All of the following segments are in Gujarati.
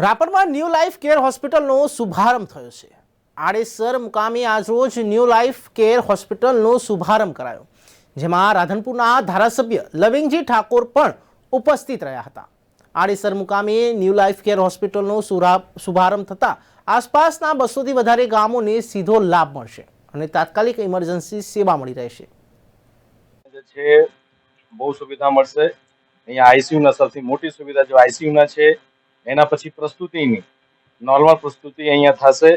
રાપરમાં ન્યૂ લાઈફ કેર હોસ્પિટલનો શુભારંભ થયો છે. આડેસર મુકામે આજરોજ ન્યૂ લાઈફ કેર હોસ્પિટલનો શુભારંભ કરાયો. જેમાં રાધનપુરના ધારાસભ્ય લવિંગજી ઠાકોર પણ ઉપસ્થિત રહ્યા હતા. આડેસર મુકામે ન્યૂ લાઈફ કેર હોસ્પિટલનો શુભારંભ થતાં આસપાસના બસોથી વધારે ગામોને સીધો લાભ મળશે અને તાત્કાલિક ઇમરજન્સી સેવા મળી રહેશે. બહુ સુવિધા મળશે. અહીંયા આઈસીયુના સૌથી મોટી સુવિધા, જો આઈસીયુ છે એના પછી પ્રસ્તુતિની. નોર્મલ પ્રસ્તુતિ અહીંયા થશે.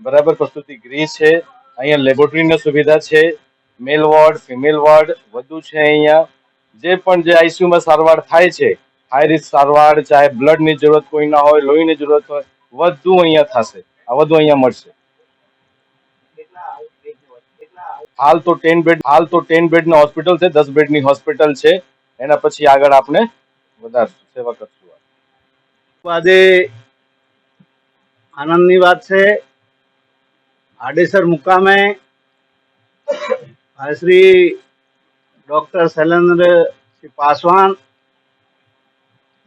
બરાબર, પ્રસ્તુતિ ગ્રીસ છે. અહીંયા લેબોરેટરીની સુવિધા છે. મેલ વોર્ડ ફિમેલ વોર્ડ વધુ છે અહીંયા. જે પણ જે આઈસીયુમાં સારવાર થાય છે હાઈ રિસ્ક સારવાર, ચાહે બ્લડની જરૂરત કોઈ ના હોય, લોહીની જરૂરત હોય, વધુ અહીંયા થશે. આ વધુ અહીંયા મળશે. હાલ તો ટેન બેડ હાલ તો ટેન બેડની હોસ્પિટલ છે, દસ બેડની હોસ્પિટલ છે. એના પછી આગળ આપણે વધારશું, સેવા કરશું. આજે આનંદની વાત છે. આડેસર મુકામે શ્રી ડોક્ટર શૈલેન્દ્ર શ્રી પાસવાન,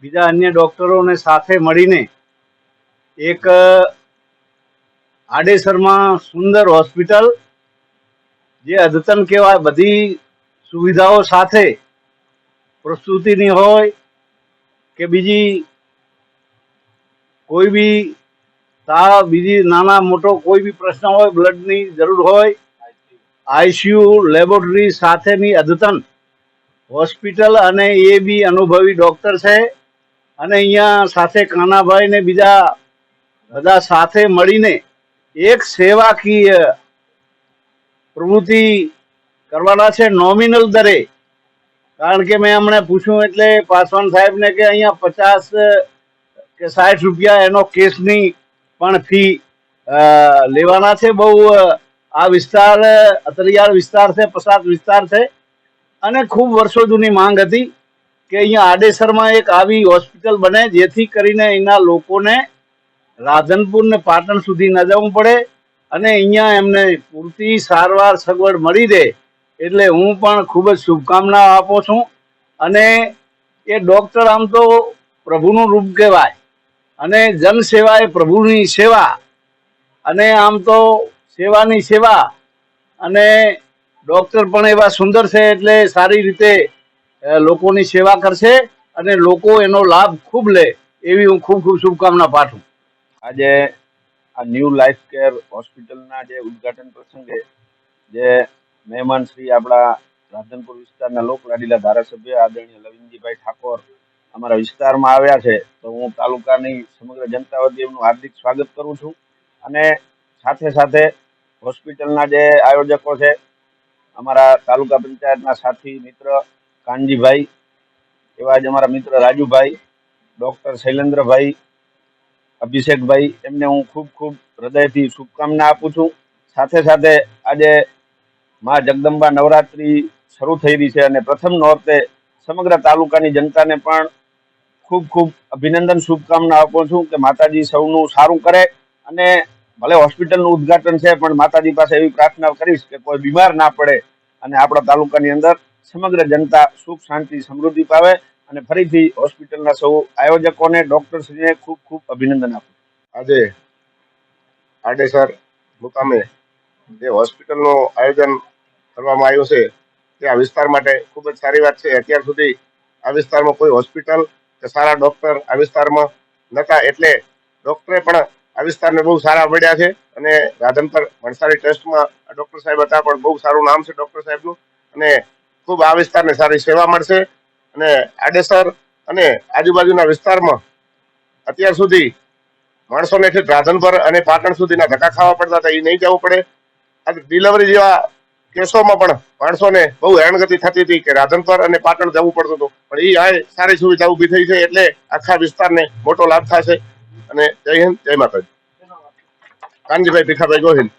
બીજા અન્ય ડોક્ટરોને સાથે મળીને એક આડેસરમાં સુંદર હોસ્પિટલ, જે અદ્યતન કહેવાય, બધી સુવિધાઓ સાથે પ્રસ્તુતિની હોય કે બીજી કોઈ બી તાવ બીજી નાના મોટો કોઈ બી પ્રશ્ન હોય, બ્લડની જરૂર હોય આઈસીયુ લેબોરેટરી સાથેની અદ્યતન હોસ્પિટલ અને એ બી અનુભવી ડૉક્ટર છે. અને અહીંયા સાથે કાનાભાઈ ને બીજા બધા સાથે મળીને એક સેવાકીય પ્રવૃત્તિ કરવાના છે નોમિનલ દરે. કારણ કે મેં હમણાં પૂછ્યું એટલે પાસવાન સાહેબને કે અહીંયા પચાસ કે સાઠ રૂપિયા એનો કેસની પણ ફી લેવાના છે. બહુ આ વિસ્તાર અતરિયાળ વિસ્તાર છે, પસાર વિસ્તાર છે. અને ખૂબ વર્ષો જૂની માંગ હતી કે અહીંયા આડેસરમાં એક આવી હોસ્પિટલ બને, જેથી કરીને અહીંના લોકોને રાધનપુર ને પાટણ સુધી ન જવું પડે અને અહીંયા એમને પૂરતી સારવાર સગવડ મળી રહે એટલે હું પણ ખૂબ જ શુભકામના આપું છું. અને એ ડૉક્ટર આમ તો પ્રભુનું રૂપ કહેવાય. અને જન સેવા એ પ્રભુની સેવા. અને આમ તો સેવાની સેવા. અને ડૉક્ટર પણ એવા સુંદર છે એટલે સારી રીતે લોકોની સેવા કરશે અને લોકો એનો લાભ ખૂબ લે એવી હું ખૂબ ખૂબ શુભકામના પાઠવું. આજે આ ન્યૂ લાઈફ કેર હોસ્પિટલના જે ઉદઘાટન પ્રસંગે જે મહેમાન શ્રી આપણા રાધનપુર વિસ્તારના લોકલાડીલા ધારાસભ્ય આદરણીય લવિંદીભાઈ ઠાકોર અમારા વિસ્તારમાં આવ્યા છે, તો હું તાલુકાની સમગ્ર જનતા વતી એમનું હાર્દિક સ્વાગત કરું છું. અને સાથે સાથે હોસ્પિટલના જે આયોજકો છે, અમારા તાલુકા પંચાયતના સાથી, મિત્ર કાનજીભાઈ, એવા જ અમારા મિત્ર રાજુભાઈ, ડોક્ટર શૈલેન્દ્રભાઈ, અભિષેકભાઈ, એમને હું ખૂબ ખૂબ હૃદયથી શુભકામના આપું છું. સાથે સાથે આજે મા જગદંબા નવરાત્રિ શરૂ થઈ રહી છે અને પ્રથમ નોરતે સમગ્ર તાલુકાની જનતાને પણ ખૂબ ખૂબ અભિનંદન, શુભકામના આપું છું કે માતાજી સૌનું સારું કરે અને ભલે હોસ્પિટલનું ઉદ્ઘાટન છે, પણ માતાજી પાસે એવી પ્રાર્થના કરીશ કે કોઈ બીમાર ના પડે અને આપણા તાલુકાની અંદર સમગ્ર જનતા સુખ, શાંતિ, સમૃદ્ધિ પાવે અને ફરીથી હોસ્પિટલના સૌ આયોજકોને, ડોક્ટરશ્રીને ખૂબ ખૂબ અભિનંદન આપું આજે આડેસર મુકામે જે હોસ્પિટલનું આયોજન કરવામાં આવ્યું છે, તે આ વિસ્તાર માટે ખૂબ જ સારી વાત છે. અત્યાર સુધી આ વિસ્તારમાં કોઈ હોસ્પિટલ કે સારા ડોક્ટર આ વિસ્તારમાં નહોતા એટલે ડોક્ટરે પણ આ વિસ્તારને બહુ સારા મળ્યા છે અને રાધનપર ભણસારી ટ્રસ્ટમાં આ ડોક્ટર સાહેબ હતા, પણ બહુ સારું નામ છે ડોક્ટર સાહેબનું. અને ખૂબ આ વિસ્તારને સારી સેવા મળશે. અને આડેસર અને આજુબાજુના વિસ્તારમાં અત્યાર સુધી માણસોને રાધનપર અને પાટણ સુધીના ધક્કા ખાવા પડતા હતા એ નહીં જવું પડે. આ ડિલિવરી જેવા કેસોમાં પણ માણસોને બહુ હેરાનગતિ થતી હતી કે રાધનપર અને પાટણ જવું પડતું હતું. પણ એ આ સારી સુવિધા ઊભી થઈ છે એટલે આખા વિસ્તારને મોટો લાભ થશે. અને જય હિન્દ, જય માતાજી. કાનજીભાઈ ભીખાભાઈ ગોહિલ